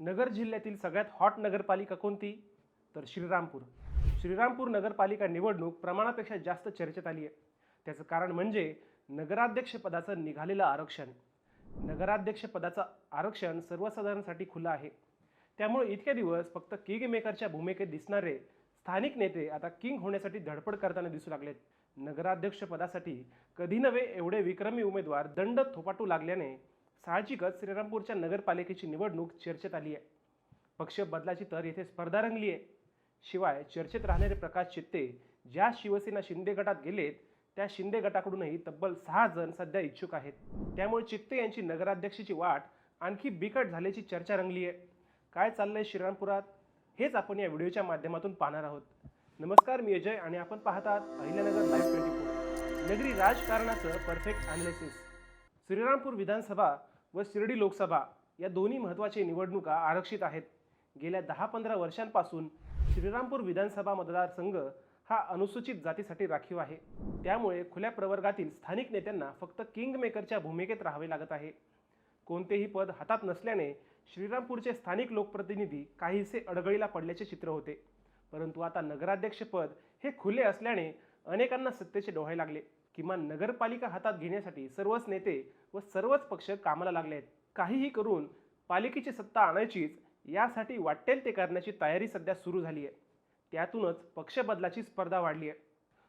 नगर जिल्ह्यातील सगळ्यात हॉट नगरपालिका कोणती? तर श्रीरामपूर. श्रीरामपूर नगरपालिका निवडणूक प्रमाणापेक्षा जास्त चर्चेत आली आहे. त्याचं कारण म्हणजे नगराध्यक्षपदाचं निघालेलं आरक्षण. नगराध्यक्षपदाचं आरक्षण सर्वसाधारणसाठी खुलं आहे. त्यामुळे इतके दिवस फक्त किंग मेकरच्या भूमिकेत दिसणारे स्थानिक नेते आता किंग होण्यासाठी धडपड करताना दिसू लागलेत. नगराध्यक्षपदासाठी कधी नव्हे एवढे विक्रमी उमेदवार दंड थोपाटू लागल्याने साहजिकच श्रीरामपूरच्या नगरपालिकेची निवडणूक चर्चेत आली आहे. पक्ष बदलाची तर येथे स्पर्धा रंगली आहे. शिवाय चर्चेत राहणारे प्रकाश चित्ते ज्या शिवसेना शिंदे गटात गेलेत त्या शिंदे गटाकडूनही तब्बल सहा जण सध्या इच्छुक आहेत. त्यामुळे चित्ते यांची नगराध्यक्षाची वाट आणखी बिकट झाल्याची चर्चा रंगली आहे. काय चाललंय श्रीरामपुरात? हेच आपण या व्हिडिओच्या माध्यमातून पाहणार आहोत. नमस्कार मी अजय आणि आपण पाहतात अहिल्यानगर लाईव्ह ट्वेंटी फोर. नगरी राजकारणाचं परफेक्ट अनालिसिस श्रीरामपूर विधानसभा व शिर्डी लोकसभा या दोन्ही महत्त्वाच्या निवडणुका आरक्षित आहेत. गेल्या दहा पंधरा वर्षांपासून श्रीरामपूर विधानसभा मतदारसंघ हा अनुसूचित जातीसाठी राखीव आहे. त्यामुळे खुल्या प्रवर्गातील स्थानिक नेत्यांना फक्त किंगमेकरच्या भूमिकेत राहावे लागत आहे. कोणतेही पद हातात नसल्याने श्रीरामपूरचे स्थानिक लोकप्रतिनिधी काहीसे अडगळीला पडल्याचे चित्र होते. परंतु आता नगराध्यक्षपद हे खुले असल्याने अनेकांना सत्तेचे डोहाय लागले किमान नगरपालिका हातात घेण्यासाठी सर्वच नेते व सर्वच पक्ष कामाला लागले आहेत. काहीही करून पालिकेची सत्ता आणायचीच यासाठी वाटेल ते करण्याची तयारी सध्या सुरू झाली आहे. त्यातूनच पक्षबदलाची स्पर्धा वाढली आहे.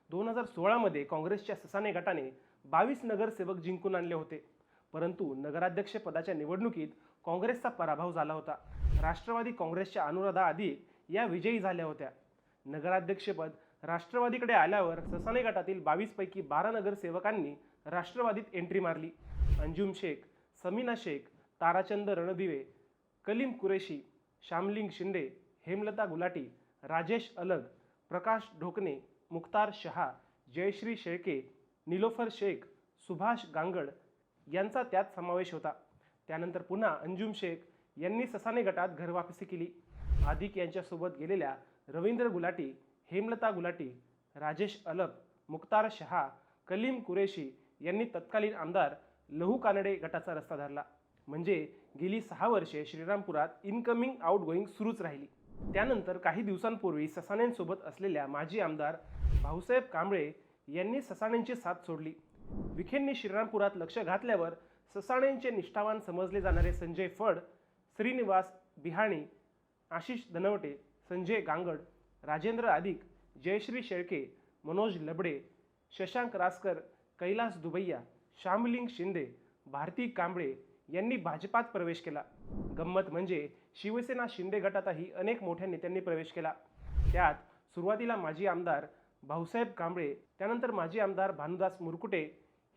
दोन हजार सोळामध्ये काँग्रेसच्या ससाने गटाने बावीस नगरसेवक जिंकून आणले होते. परंतु नगराध्यक्षपदाच्या निवडणुकीत काँग्रेसचा पराभव झाला होता. राष्ट्रवादी काँग्रेसच्या अनुराधा अधिक या विजयी झाल्या होत्या. नगराध्यक्षपद राष्ट्रवादीकडे आल्यावर ससाने गटातील बावीसपैकी बारा नगरसेवकांनी राष्ट्रवादीत एंट्री मारली. अंजुम शेख समीना शेख ताराचंद रणदिवे कलीम कुरेशी श्यामलिंग शिंदे हेमलता गुलाटी राजेश अलग प्रकाश ढोकणे मुख्तार शहा जयश्री शेळके निलोफर शेख सुभाष गांगड यांचा त्यात समावेश होता. त्यानंतर पुन्हा अंजुम शेख यांनी ससाने गटात घरवापसी केली. आदिक यांच्यासोबत गेलेल्या रवींद्र गुलाटी हेमलता गुलाटी राजेश अलब मुक्तार शहा कलीम कुरेशी यांनी तत्कालीन आमदार लहू कानडे गटाचा रस्ता धरला. म्हणजे गेली सहा वर्षे श्रीरामपुरात इनकमिंग आउट गोईंग सुरूच राहिली. त्यानंतर काही दिवसांपूर्वी ससाण्यांसोबत असलेल्या माजी आमदार भाऊसाहेब कांबळे यांनी ससाण्यांची साथ सोडली. विखेंनी श्रीरामपुरात लक्ष घातल्यावर ससाण्यांचे निष्ठावान समजले जाणारे संजय फड श्रीनिवास बिहाणी आशिष धनवटे संजय गांगड राजेंद्र अधिक जयश्री शेळके मनोज लबडे शशांक रासकर कैलास दुबैया श्यामलिंग शिंदे भारती कांबळे यांनी भाजपात प्रवेश केला. गंमत म्हणजे शिवसेना शिंदे गटातही अनेक मोठ्या नेत्यांनी प्रवेश केला. त्यात सुरुवातीला माजी आमदार भाऊसाहेब कांबळे त्यानंतर माजी आमदार भानुदास मुरकुटे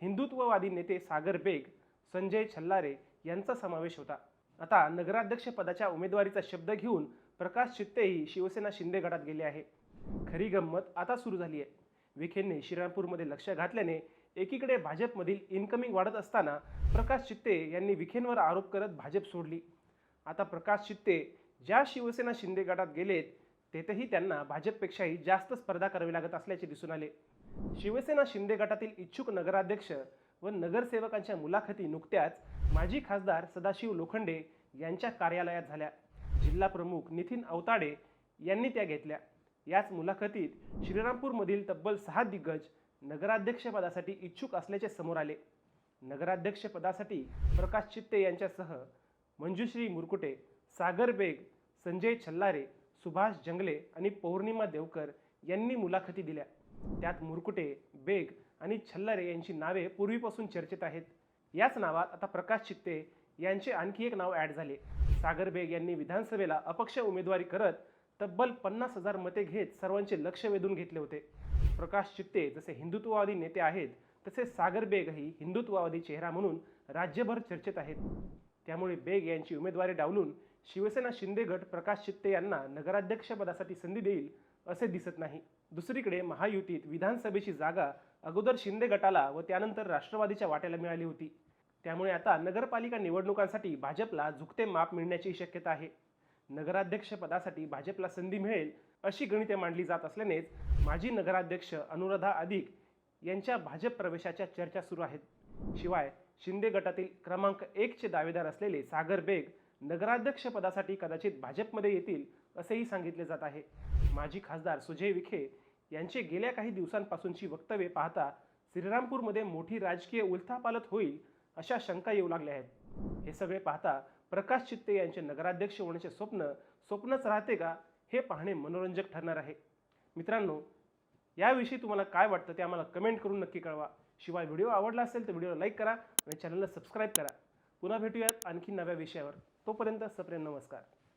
हिंदुत्ववादी नेते सागर बेग संजय छल्लारे यांचा समावेश होता. आता नगराध्यक्ष पदाच्या उमेदवारीचा शब्द घेऊन प्रकाश चित्तेही शिवसेना शिंदे गटात गेले आहे. खरी गंमत आता सुरू झाली आहे. विखेंनी श्रीरामपूरमध्ये लक्ष घातल्याने एकीकडे भाजपमधील इन्कमिंग वाढत असताना प्रकाश चित्ते यांनी विखेंवर आरोप करत भाजप सोडली. आता प्रकाश चित्ते ज्या शिवसेना शिंदे गटात गेलेत तेथेही त्यांना भाजपपेक्षाही जास्त स्पर्धा करावी लागत असल्याचे दिसून आले. शिवसेना शिंदे गटातील इच्छुक नगराध्यक्ष व नगरसेवकांच्या मुलाखती नुकत्याच माजी खासदार सदाशिव लोखंडे यांच्या कार्यालयात झाल्या. जिल्हा प्रमुख नितीन अवताडे यांनी त्या घेतल्या. याच मुलाखतीत श्रीरामपूरमधील तब्बल सहा दिग्गज नगराध्यक्षपदासाठी इच्छुक असल्याचे समोर आले. नगराध्यक्षपदासाठी प्रकाश चित्ते यांच्यासह मंजुश्री मुरकुटे सागर बेग संजय छल्लारे सुभाष जंगले आणि पौर्णिमा देवकर यांनी मुलाखती दिल्या. त्यात मुरकुटे बेग आणि छल्लारे यांची नावे पूर्वीपासून चर्चेत आहेत. याच नावात आता प्रकाश चित्ते यांचे आणखी एक नाव ॲड झाले. सागर बेग यांनी विधानसभेला अपक्ष उमेदवारी करत तब्बल पन्नास हजार मते घेत सर्वांचे लक्ष वेधून घेतले होते. प्रकाश चित्ते जसे हिंदुत्ववादी नेते आहेत तसे सागर बेगही हिंदुत्ववादी चेहरा म्हणून राज्यभर चर्चेत आहेत. त्यामुळे बेग यांची उमेदवारी डावलून शिवसेना शिंदे गट प्रकाश चित्ते यांना नगराध्यक्षपदासाठी संधी देईल असे दिसत नाही. दुसरीकडे महायुतीत विधानसभेची जागा अगोदर शिंदे गटाला व त्यानंतर राष्ट्रवादीच्या वाट्याला मिळाली होती. त्यामुळे आता नगरपालिका निवडणुकांसाठी भाजपला झुकते माप मिळण्याची शक्यता आहे. नगराध्यक्षपदासाठी भाजपला संधी मिळेल अशी गणिते मांडली जात असल्यानेच माजी नगराध्यक्ष अनुराधा अधिक यांच्या भाजप प्रवेशाच्या चर्चा सुरू आहेत. शिवाय शिंदे गटातील क्रमांक एकचे दावेदार असलेले सागर बेग नगराध्यक्षपदासाठी कदाचित भाजपमध्ये येतील असेही सांगितले जात आहे. माजी खासदार सुजय विखे यांचे गेल्या काही दिवसांपासूनची वक्तव्ये पाहता श्रीरामपूरमध्ये मोठी राजकीय उलथापालत होईल अशा शंका येऊ लागल्या आहेत. हे सगळे पाहता प्रकाश चित्ते यांचे नगराध्यक्ष होण्याचे स्वप्न स्वप्नच राहते का हे पाहणे मनोरंजक ठरणार आहे. मित्रांनो याविषयी तुम्हाला काय वाटतं ते आम्हाला कमेंट करून नक्की कळवा. शिवाय व्हिडिओ आवडला असेल तर व्हिडिओला लाईक करा आणि चॅनलला सबस्क्राईब करा. पुन्हा भेटूयात आणखी नव्या विषयावर. तोपर्यंत सप्रेम नमस्कार.